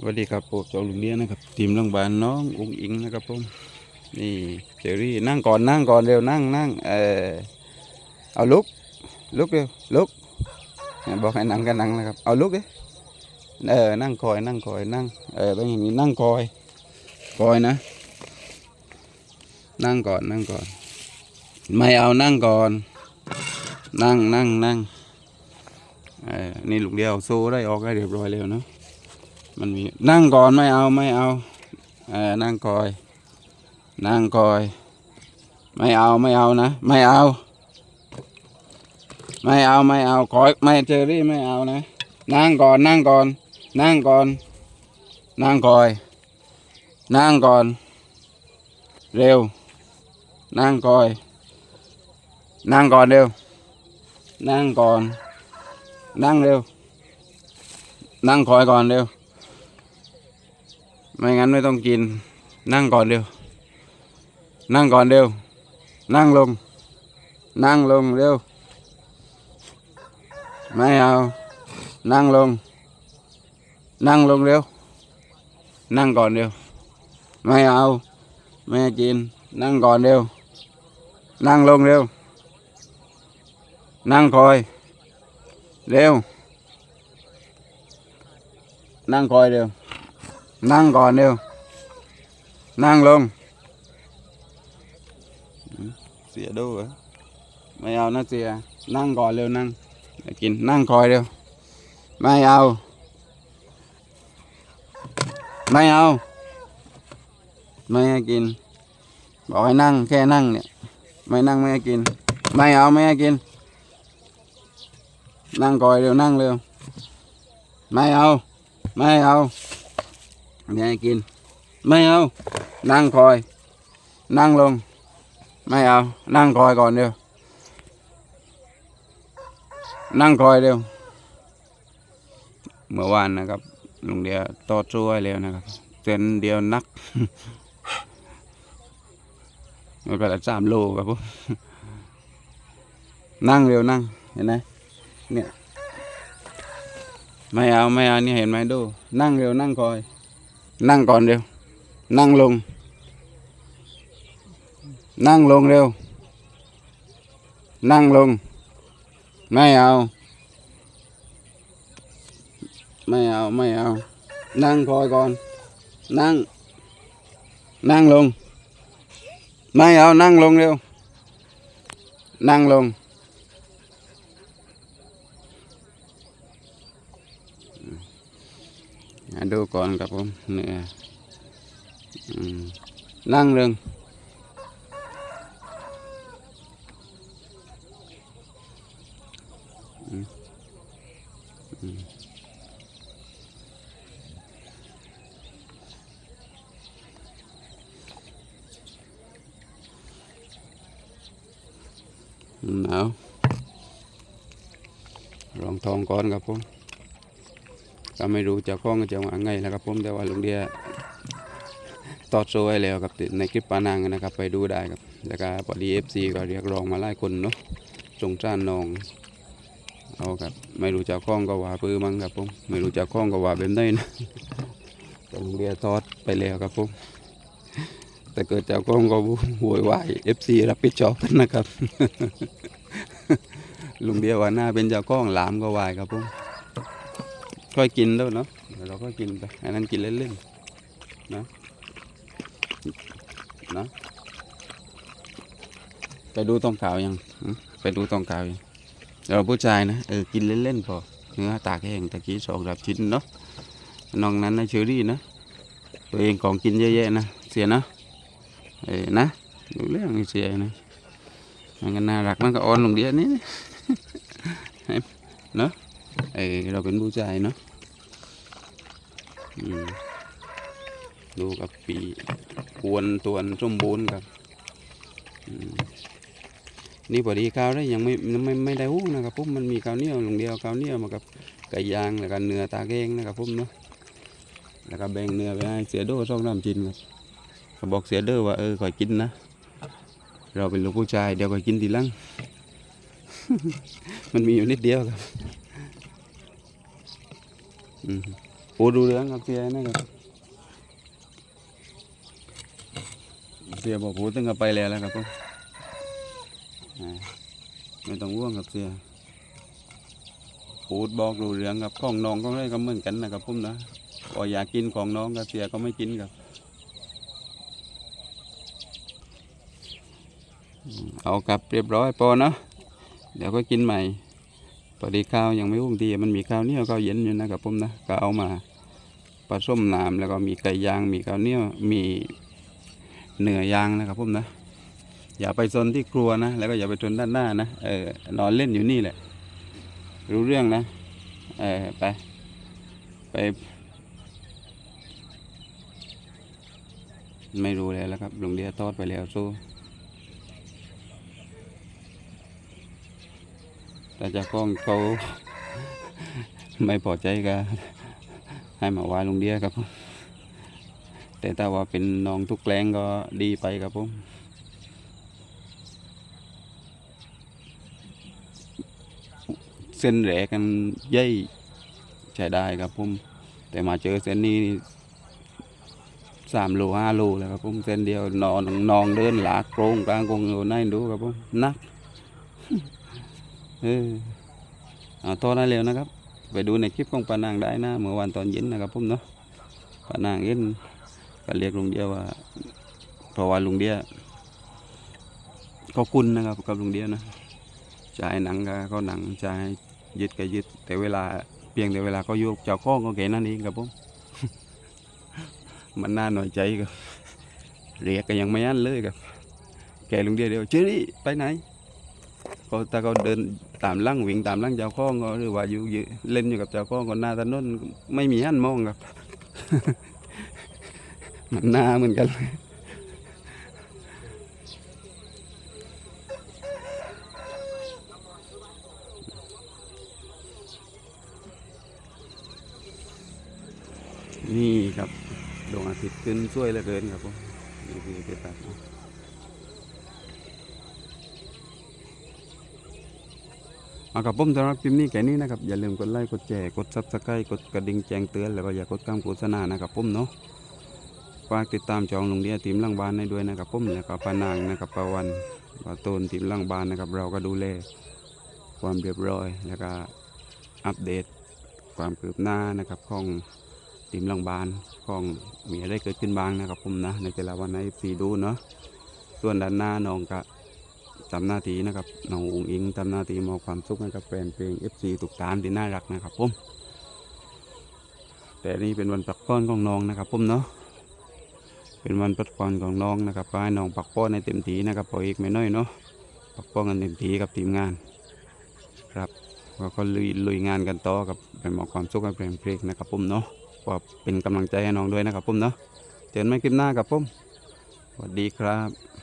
สวัสดีครับผมเจ้าลุงเลี้ยนะครับ ทีมโรงพยาบาลน้องอุ้งอิงนะครับผมนี่เจอรี่นั่งก่อนนั่งก่อนเร็วนั่งนั่งเออเอาลุกลุกเร็วลุกบอกให้นั่งกันนั่งนะครับเอาลุกดิเออนั่งคอยนั่งคอยนั่งเออต้องอย่างนี้นั่งคอยคอยนะ นั่งก่อนนั่งก่อน ไม่เอานั่งก่อน นั่งนั่งนั่งเออนี่ลุงเดียวโซ่ได้ออกได้เรียบร้อยแล้วเนาะ มันมีนั่งก่อนไม่เอาไม่เอาเออนั่งคอย นั่งคอย ไม่เอาไม่เอานะ ไม่เอา ไม่เอาไม่เอาคอยไม่เจอรี่ไม่เอานะ นั่งก่อนนั่งก่อน นั่งก่อน นั่งคอย นั่งก่อน เร็ว นั่งคอย นั่งก่อนเร็ว นั่งก่อน นั่งเร็ว นั่งคอยก่อนเร็ว ไม่งั้นไม่ต้องกิน นั่งก่อนเร็ว นั่งก่อนเร็ว นั่งลง นั่งลงเร็ว ไม่เอา นั่งลง นั่งลงเร็ว นั่งก่อนเร็ว ไม่เอา ไม่กิน นั่งก่อนเร็ว นั่งลงเร็ว นั่งคอย เร็ว นั่งคอยเร็ว นั่งก่อนเร็วนั่งลง เสียดูเหรอไม่เอานะเสีย นั่งก่อนเร็วนั่งไปกินนั่งคอยเร็ว ไม่เอา ไม่เอา ไม่ให้กิน บอกให้นั่งแค่นั่งเนี่ย ไม่นั่งไม่ให้กิน ไม่เอาไม่ให้กิน นั่งคอยเร็วนั่งเร็ว ไม่เอา ไม่เอา ไม่ให้กิน ไม่เอา นั่งคอย นั่งลง ไม่เอา นั่งคอยก่อนเดียว นั่งคอยเร็วเมื่อวานนะครับลุงเดียวต่อช่วยแล้วนะครับเส้นเดียวนักมันไปละสามโลครับผมนั่งเร็วนั่ง เห็นไหมเนี่ย ไม่เอาไม่เอานี่เห็นไหมดู นั่งเร็วนั่งคอย นั่งก่อนเร็ว นั่งลง นั่งลงเร็ว นั่งลง ไม่เอา ไม่เอา ไม่เอา นั่งคอยก่อน นั่ง นั่งลง ไม่เอา นั่งลงเร็ว นั่งลง อะ ดูก่อนครับผมเนื้ออืมนั่งเรื่องอืมอืมหนาวรองทองก่อนครับผม ก็ไม่รู้เจะคล้าของจะว่าไงนะครับผมแต่ว่าลุงเดียตอดโซไว้แล้วครับในคลิปปานังนะครับ ไปดูได้ครับแล้วก็พอดีเอฟซีก็เรียกร้องมาหลายคนเนาะสงสารน้องเอาครับไม่รู้เจะคล้าของก็ว่าปื้อมั้งครับผมไม่รู้เจะคล้าของก็ว่าเป็นได้นะแต่ลุงเดียทอดไปแล้วครับผมแต่เกิดเจ้าของก็โวยวายเอฟซีรับผิดชอบนะครับลุงเดียว่าหน้าเป็นเจ้าของหลามก็วายครับผม ค่อยกินแล้วเนาะเดี๋ยวเราก็กินไปอันนั้นกินเล่นๆนะนะไปดูตองขาวยังไปดูตองขาวยังเราผู้ชายนะเออกินเล่นๆพอเนื้อตากแห้งตะกี้สองสามชิ้นเนาะนอกนั้นนะเชอรี่นะตัวเองของกินเยอะแยะนะเสียนะเออนะดูเรื่องนี่เสียนะมันก็น่ารักมันก็อ่อนลงเดียวนี้เนาะเออเราเป็นผู้ชายเนาะ ดูกับปีกวนตัวนสมบูรณ์ครับนี่พอดีข้าวได้ยังไม่ไม่ไม่ได้หุ้งนะครับผมมันมีข้าวเหนียวลงเดียวข้าวเหนียวมากับไก่ยางแล้วก็เนื้อตาแกงนะครับผมเนาะแล้วก็แบ่งเนื้อไปให้เสียโดสองน้ำจินครับเขาบอกเสียเด้อว่าเออคอยกินนะเราเป็นลูกผู้ชายเดี๋ยวคอยกินทีหลังมันมีอยู่นิดเดียวครับ อืม ปูดูเรื่องครับเสียนะครับเสียบอกปูตึงกับไปแล้วแล้วครับผมไม่ต้องว่วงครับเสียปูดบอกดูเรื่องครับของน้องก็ได้ก็เหมือนกันนะครับผมนะพออยากกินของน้องก็เสียก็ไม่กินครับเอากลับเรียบร้อยพอเนาะเดี๋ยวก็กินใหม่ พอดีข้าวยังไม่วุ่งดีมันมีข้าวเหนียวข้าวเย็นอยู่นะครับผมนะก็เอามาผสมน้ำแล้วก็มีไก่ย่างมีข้าวเหนียวมีเนื้อย่างนะครับผมนะ อย่าไปซนที่ครัวนะ แล้วก็อย่าไปซนด้านหน้านะเออนอนเล่นอยู่นี่แหละ รู้เรื่องนะเออไปไป ไม่รู้แล้วแล้วครับลุงเดียทอดไปแล้วสู้ แต่เจ้าของเขาไม่พอใจก็ให้มาว่าลุงเดียครับผมแต่ถ้าว่าเป็นน้องทุกแกลงก็ดีไปครับผมเส้นแหลกกันใหญ่ใช้ได้ครับผมแต่มาเจอเส้นนี้สามโลห้าโลแล้วครับผมเส้นเดียวนอนนองเดินหลากโกรงกลางกงอยู่นั่นดูครับผมนัก เออเอาตอนนั้นเร็วนะครับ ไปดูในคลิปของปานางได้นะเมื่อวันตอนเย็นนะครับผมเนาะปานางเย็นก็เรียกลุงเดียว่าเพราะว่าลุงเดียก็คุณนะครับกับลุงเดียนะจ่ายหนังก็ก็หนังจ่ายยึดก็ยึด แต่เวลาเพียงแต่เวลาก็โยกเจ้าข้องก็แค่นั้นเองครับผมมันน่าหน่อยใจครับเรียกก็ยังไม่อั้นเลยครับแกลุงเดียเดียวเจอรี่ไปไหน ก็ถ้าเขาเดินตามล่างวิ่งตามล่างเจ้าข้องก็หรือว่าอยู่เล่นอยู่กับเจ้าข้องก็หน้าถนนไม่มีหันมองครับ มันหน้าเหมือนกันนี่ครับดวงอาทิตย์ขึ้นช่วยเหลือเกินครับผมนี่คือเกตัด เอากับผมสำหรับคลิปนี้แค่นี้นะครับ อย่าลืมกดไลค์กดแชร์กดซับสไครต์กดกระดิ่งแจ้งเตือนแล้วก็อย่ากดคำโฆษณานะครับผมเนาะฝากติดตามจองลงเดียทีมล่างบานให้ด้วยนะครับผมแล้วก็ปานางนะครับปาวันปาตูนทีมล่างบานนะครับ เราก็ดูแลความเรียบร้อย แล้วก็อัปเดตความคืบหน้านะครับของทีมล่างบานของมีอะไรเกิดขึ้นบ้างนะครับผมนะในแต่ละวันในฟีดูเนาะส่วนด้านหน้าน้องก็ ทำหน้าที่นะครับน้องอุงอิงทำหน้าที่มอบความสุขให้กับแฟนเพลง FC ทุกท่านที่น่ารักนะครับผมแต่นี่เป็นวันพักผ่อนของน้องนะครับผมเนาะเป็นวันพักผ่อนของน้องนะครับก็ให้น้องพักผ่อนในเต็มทีนะครับพออีกไม่น้อยเนาะพักผ่อนกันเต็มทีกับทีมงาน ครับแล้วก็ลุยลุยงานกันต่อกับเป็นมอบความสุขให้แฟนเพลงนะครับผมเนาะก็เป็นกำลังใจให้น้องด้วยนะครับผมเนาะเจอกันใหม่คลิปหน้าครับผมสวัสดีครับ